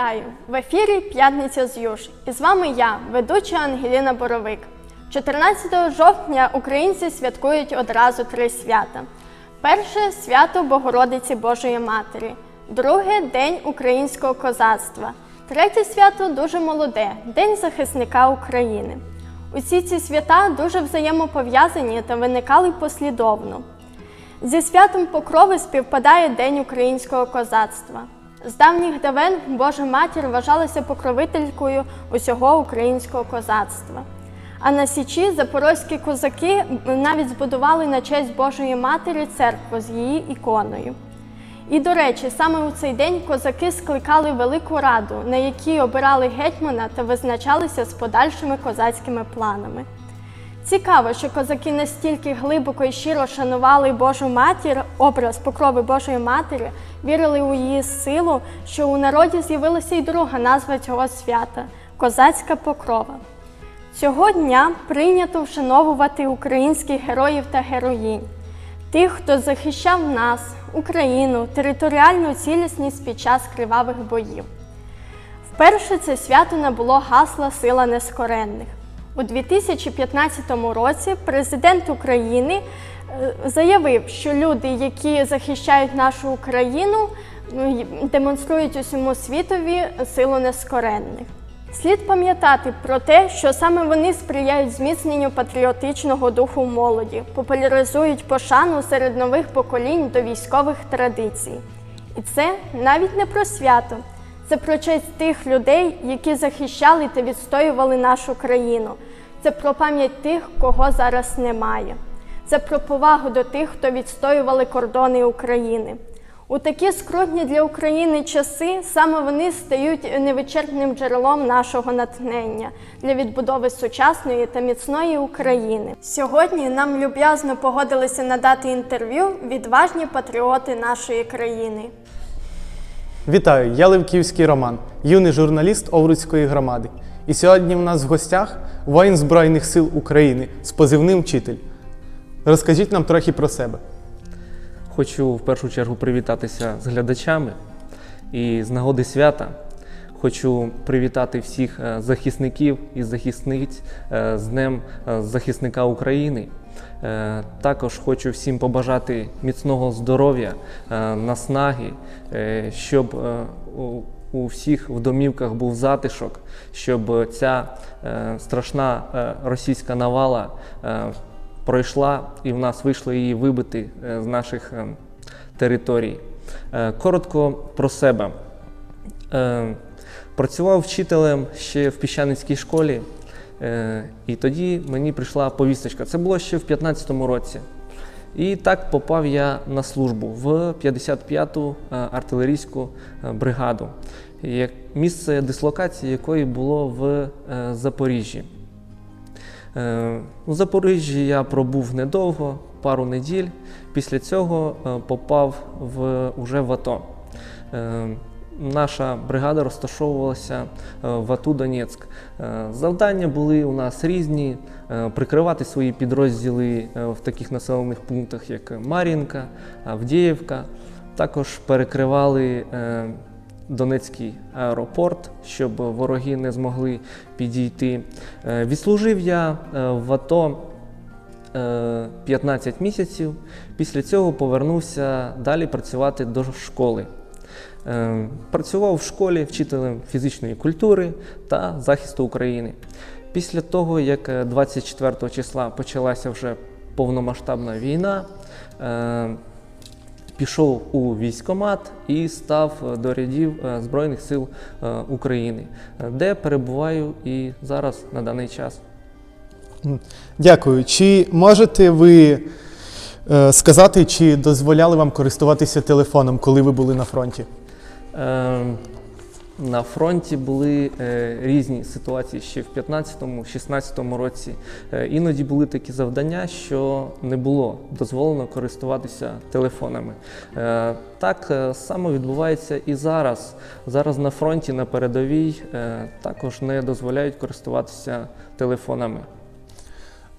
Вітаю! В ефірі П'ятниця з Юж. І з вами я, ведуча Ангеліна Боровик. 14 жовтня українці святкують одразу три свята: перше свято Богородиці Божої Матері, друге День українського козацтва, третє свято дуже молоде День захисника України. Усі ці свята дуже взаємопов'язані та виникали послідовно. Зі святом Покрови співпадає День українського козацтва. З давніх давен Божа матір вважалася покровителькою усього українського козацтва. А на Січі запорозькі козаки навіть збудували на честь Божої Матері церкву з її іконою. І до речі, саме у цей день козаки скликали велику раду, на якій обирали гетьмана та визначалися з подальшими козацькими планами. Цікаво, що козаки настільки глибоко і щиро шанували Божу матір, образ покрови Божої Матері, вірили у її силу, що у народі з'явилася й друга назва цього свята козацька покрова. Цього дня прийнято вшановувати українських героїв та героїнь, тих, хто захищав нас, Україну, територіальну цілісність під час кривавих боїв. Вперше це свято набуло гасла Сила нескоренних. У 2015 році президент України е, заявив, що люди, які захищають нашу Україну, ну, демонструють усьому світові силу нескоренних. Слід пам'ятати про те, що саме вони сприяють зміцненню патріотичного духу молоді, популяризують пошану серед нових поколінь до військових традицій. І це навіть не про свято, це про честь тих людей, які захищали та відстоювали нашу країну. Це про пам'ять тих, кого зараз немає. Це про повагу до тих, хто відстоювали кордони України. У такі скрутні для України часи саме вони стають невичерпним джерелом нашого натхнення для відбудови сучасної та міцної України. Сьогодні нам люб'язно погодилися надати інтерв'ю відважні патріоти нашої країни. Вітаю, я Левківський Роман, юний журналіст Овруцької громади. І сьогодні в нас в гостях воїн Збройних сил України з позивним вчитель. Розкажіть нам трохи про себе. Хочу в першу чергу привітатися з глядачами і з нагоди свята. Хочу привітати всіх е, захисників і захисниць е, з Днем е, захисника України. Е, Також хочу всім побажати міцного здоров'я, е, наснаги, е, щоб у- всіх в домівках був затишок, щоб ця страшна російська навала пройшла і в нас вийшло її вибити з наших територій. Коротко про себе. Працював вчителем ще в Піщаницькій школі, і тоді мені прийшла повісточка. Це було ще в 15-му році. І так попав я на службу в 55-ту е, артилерійську е, бригаду, місце дислокації якої було в е, Запоріжжі. Е, У Запоріжжі я пробув недовго, пару неділь. Після цього е, попав в, уже в АТО. Наша бригада розташовувалася е, в АТУ Донецьк. Е, Завдання були у нас різні: е, прикривати свої підрозділи в таких населених пунктах, як Мар'їнка, Авдіївка. Також перекривали Донецький аеропорт, щоб вороги не змогли підійти. Відслужив я в АТО е, 15 місяців. Після цього повернувся далі працювати до школи. Е, Працював в школі вчителем фізичної культури та захисту України. Після того, як е, 24 числа почалася вже повномасштабна війна, е, пішов у військкомат і став е, до рядів е, Збройних сил е, України, е, де перебуваю і зараз на даний час. Дякую. Чи можете ви е, сказати, чи дозволяли вам користуватися телефоном, коли ви були на фронті? Е, На фронті були е, різні ситуації ще в 15-16 році. Е, Іноді були такі завдання, що не було дозволено користуватися телефонами. Е, Так само відбувається і зараз. Зараз на фронті, на передовій також не дозволяють користуватися телефонами.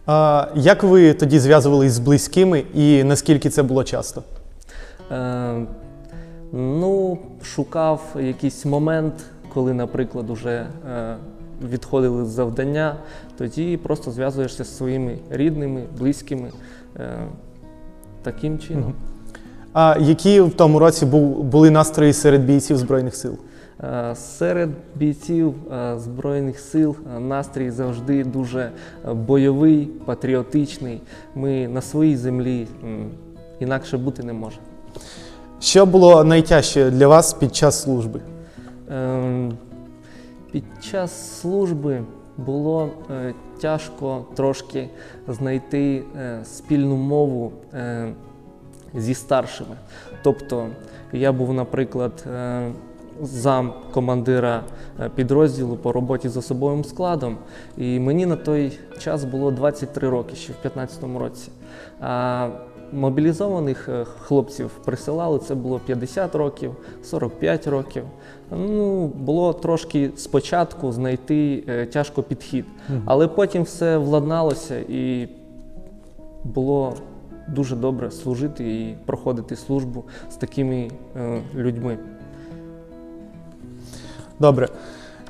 А як ви тоді зв'язувались з близькими і наскільки це було часто? Ну, шукав якийсь момент, коли, наприклад, уже е, відходили з завдання, тоді просто зв'язуєшся зі своїми рідними, близькими е, таким чином. А які в тому році були настрої серед бійців Збройних сил? Е, Серед бійців Збройних сил настрій завжди дуже бойовий, патріотичний. Ми на своїй землі інакше бути не може. Що було найтяжче для вас під час служби? Ем, Під час служби було е, тяжко трошки знайти е, спільну мову е, зі старшими. Тобто я був, наприклад, е, зам командира е, підрозділу по роботі з особовим складом, і мені на той час було 23 роки, ще в 2015 році. А мобілізованих е, хлопців присилали, це було 50 років, 45 років. Ну, було трошки спочатку знайти е, тяжко підхід, але потім все владналося і було дуже добре служити і проходити службу з такими е, людьми. Добре.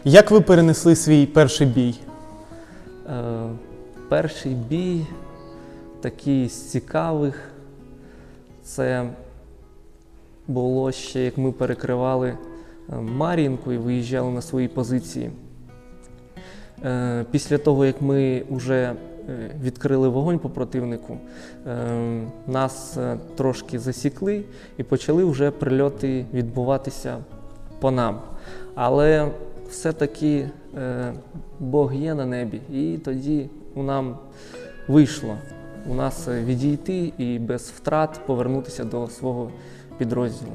Як ви перенесли свій перший бій? Е, перший бій, такий з цікавих, це було ще, як ми перекривали е, Мар'їнку і виїжджали на свої позиції. Е, Після того, як ми вже відкрили вогонь по противнику, е, нас е, трошки засікли і почали вже прильоти відбуватися по нам. Але все-таки е, Бог є на небі, і тоді у нам вийшло у нас відійти і без втрат повернутися до свого підрозділу.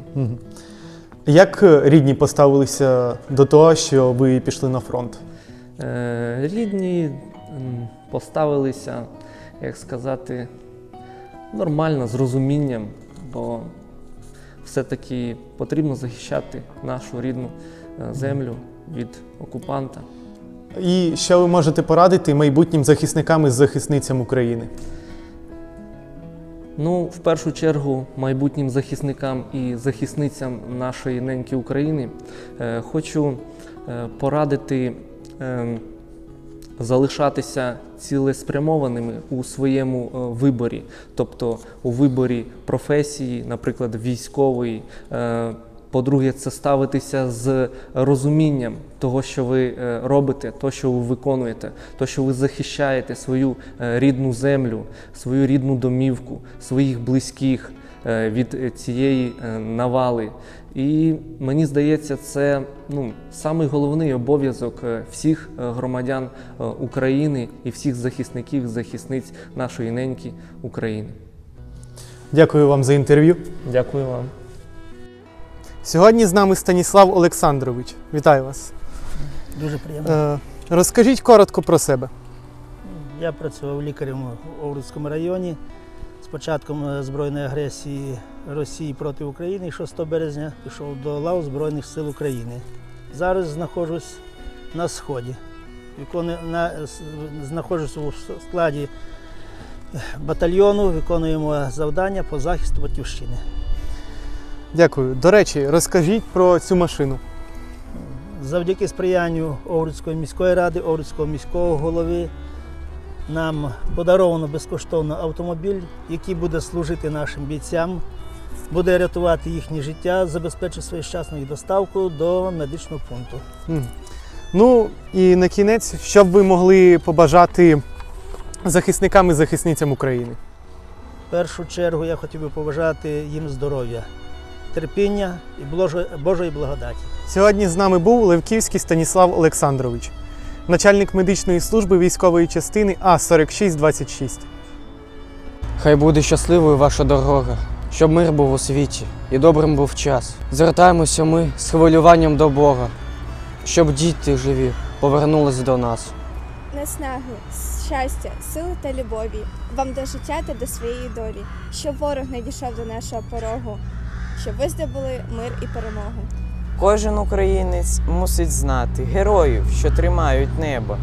Як е, рідні поставилися до того, що ви пішли на фронт? Е, Рідні поставилися, як сказати, нормально, з розумінням, бо все-таки потрібно захищати нашу рідну е, землю від окупанта. І що ви можете порадити майбутнім захисникам і захисницям України? Ну, в першу чергу, майбутнім захисникам і захисницям нашої неньки України е, хочу е, порадити е, залишатися цілеспрямованими у своєму е, виборі, тобто у виборі професії, наприклад, військової. Е, по-друге, це ставитися з розумінням того, що ви е, робите, того, що ви виконуєте, то, що ви захищаєте свою е, рідну землю, свою рідну домівку, своїх близьких е, від цієї навали. І мені здається, це ну, самий головний обов'язок всіх громадян України і всіх захисників, захисниць нашої неньки України. Дякую вам за інтерв'ю. Дякую вам. Сьогодні з нами Станіслав Олександрович. Вітаю вас. Дуже приємно. Е, розкажіть коротко про себе. Я працював лікарем у Овруцькому районі. З початком е, збройної агресії Росії проти України 6 березня пішов до лав Збройних сил України. Зараз знаходжусь на сході. Знаходжусь у складі батальйону, виконуємо завдання по захисту батьківщини. Дякую. До речі, розкажіть про цю машину. Завдяки сприянню Овруцької міської ради, Овруцького міського голови нам подаровано безкоштовно автомобіль, який буде служити нашим бійцям, буде рятувати їхнє життя, забезпечить своєчасну їх доставку до медичного пункту. Ну і на кінець, що б ви могли побажати захисникам і захисницям України? В першу чергу я хотів би побажати їм здоров'я, терпіння і Божої- благодаті. Сьогодні з нами був Левківський Станіслав Олександрович, начальник медичної служби військової частини А4626. Хай буде щасливою ваша дорога, щоб мир був у світі і добрим був час. Звертаємося ми з хвилюванням до Бога, щоб діти живі повернулись до нас. Наснаги, щастя, сили та любові вам до життя та до своєї долі, щоб ворог не дійшов до нашого порогу, щоб ви здобули мир і перемогу. Кожен українець мусить знати героїв, що тримають небо,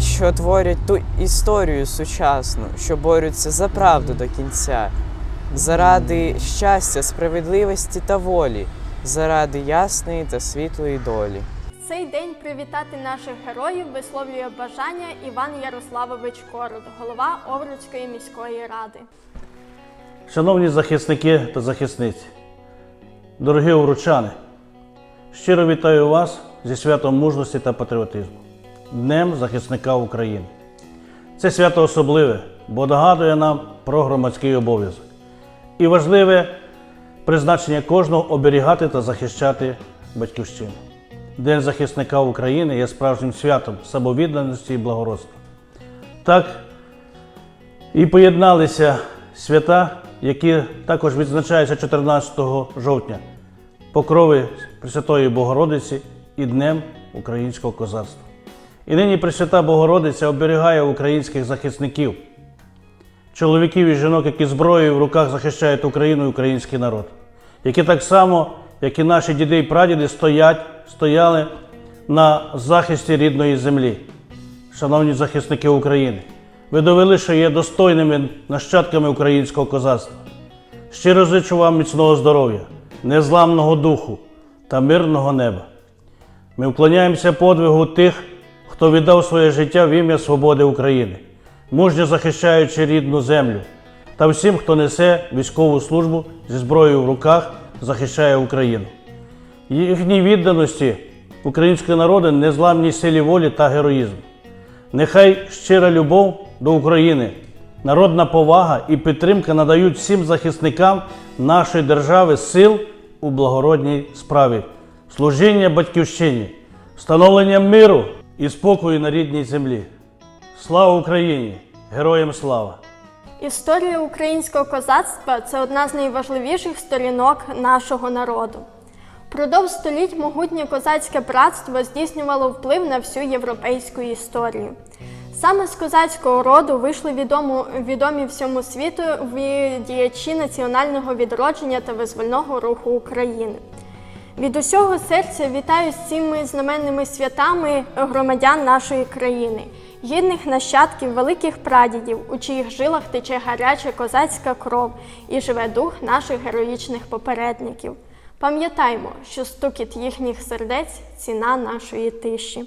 що творять ту історію сучасну, що борються за правду до кінця, заради щастя, справедливості та волі, заради ясної та світлої долі. цей день привітати наших героїв висловлює бажання Іван Ярославович Корот, голова Овруцької міської ради. Шановні захисники та захисниці, дорогі уручани, щиро вітаю вас зі святом мужності та патріотизму, Днем захисника України. Це свято особливе, бо нагадує нам про громадський обов'язок і важливе призначення кожного оберігати та захищати батьківщину. День захисника України є справжнім святом самовідданості і благородства. Так, і поєдналися свята, які також відзначаються 14 жовтня, покрови Пресвятої Богородиці і Днем українського козацтва. І нині Пресвята Богородиця оберігає українських захисників, чоловіків і жінок, які зброєю в руках захищають Україну і український народ, які так само, як і наші діди і прадіди, стоять, стояли на захисті рідної землі. Шановні захисники України, ви довели, що є достойними нащадками українського козацтва. Щиро зичу вам міцного здоров'я, незламного духу та мирного неба. Ми вклоняємося подвигу тих, хто віддав своє життя в ім'я свободи України, мужньо захищаючи рідну землю, та всім, хто несе військову службу зі зброєю в руках, захищає Україну. Їхній відданості українського народу, незламній силі волі та героїзму. Нехай щира любов до України, народна повага і підтримка надають всім захисникам нашої держави сил у благородній справі, служіння батьківщині, встановлення миру і спокою на рідній землі. Слава Україні! Героям слава! Історія українського козацтва це одна з найважливіших сторінок нашого народу. Продовж століть могутнє козацьке братство здійснювало вплив на всю європейську історію. Саме з козацького роду вийшли відому, відомі всьому світу діячі національного відродження та визвольного руху України. Від усього серця вітаю з цими знаменними святами громадян нашої країни, гідних нащадків великих прадідів, у чиїх жилах тече гаряча козацька кров і живе дух наших героїчних попередників. Пам'ятаймо, що стукіт їхніх сердець ціна нашої тиші.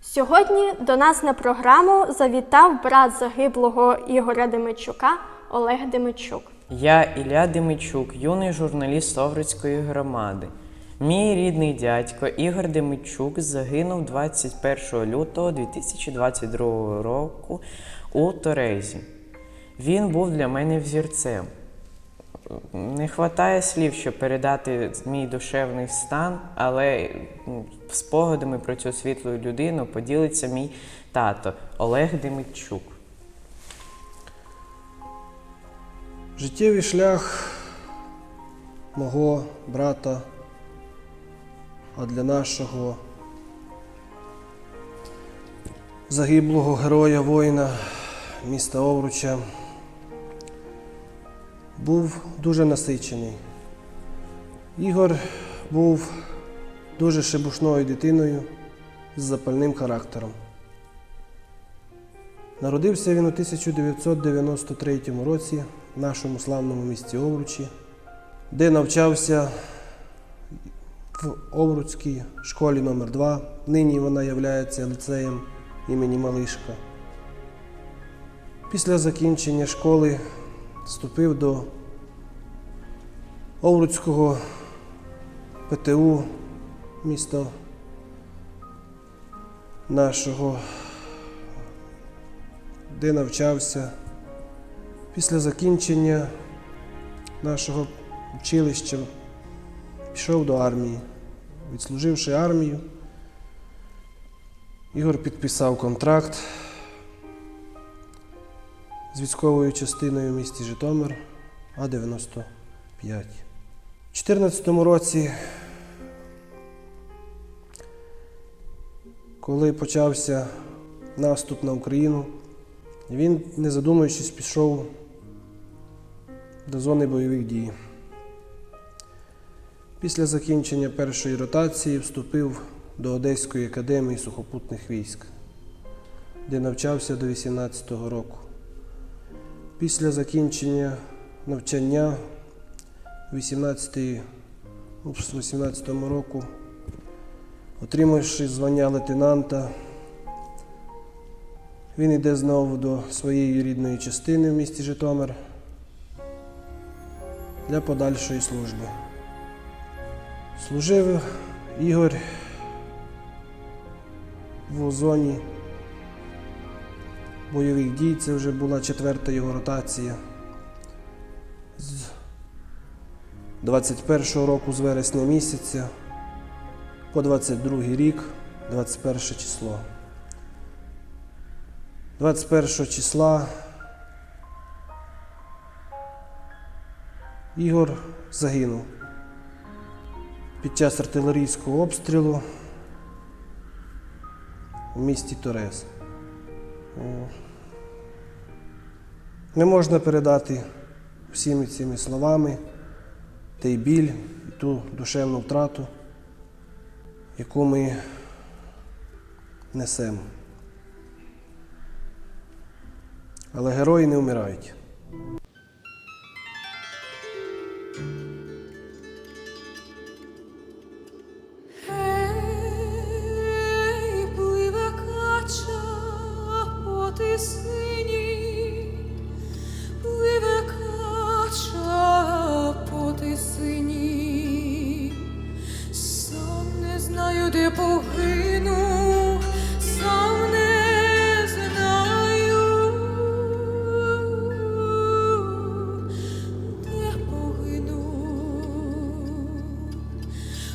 Сьогодні до нас на програму завітав брат загиблого Ігоря Демичука Олег Демичук. Я Ілля Демичук, юний журналіст Овруцької громади. Мій рідний дядько Ігор Демичук загинув 21 лютого 2022 року у Торезі. Він був для мене взірцем. Не вистачає слів, щоб передати мій душевний стан, але спогадами про цю світлу людину поділиться мій тато Олег Демичук. Життєвий шлях мого брата, а для нашого загиблого героя воїна міста Овруча був дуже насичений. Ігор був дуже шебушною дитиною з запальним характером. Народився він у 1993 році в нашому славному місті Овручі, де навчався в Овруцькій школі номер 2 Нині вона є ліцеєм імені Малишка. Після закінчення школи вступив до Овруцького ПТУ міста нашого де навчався. Після закінчення нашого училища пішов до армії. Відслуживши армію, Ігор підписав контракт з військовою частиною в місті Житомир А-95. У 2014 році, коли почався наступ на Україну, він, не задумуючись, пішов до зони бойових дій. Після закінчення першої ротації вступив до Одеської академії сухопутних військ, де навчався до 18-го року. Після закінчення навчання 18 у 18-му року Отримавши звання лейтенанта, він йде знову до своєї рідної частини в місті Житомир для подальшої служби. Служив Ігор в зоні бойових дій. Це вже була четверта його ротація. З 21-го року, з вересня місяця по 22 рік, 21 число. 21 числа Ігор загинув під час артилерійського обстрілу в місті Торез. Не можна передати всіми цими словами той біль і ту душевну втрату, яку ми несемо. Але герої не вмирають.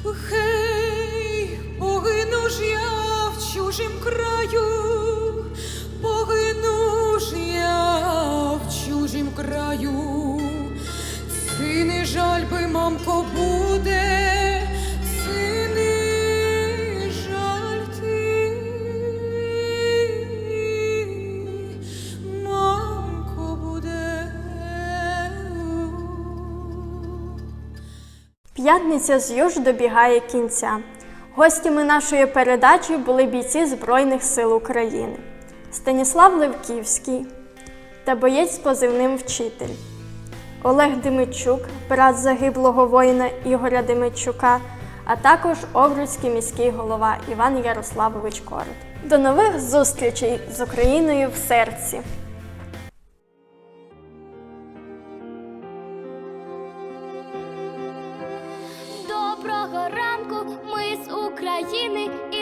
Гей, погину ж я в чужим краю, П'ятниця з юж добігає кінця. Гостями нашої передачі були бійці Збройних сил України Станіслав Левківський та боєць з позивним Вчитель, Олег Демичук, брат загиблого воїна Ігоря Демичука, а також Овруцький міський голова Іван Ярославович Корот. До нових зустрічей з Україною в серці!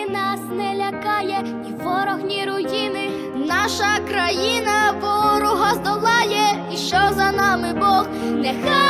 Нас не лякає ні ворог, ні руїни. Наша країна ворога здолає, і що за нами Бог, нехай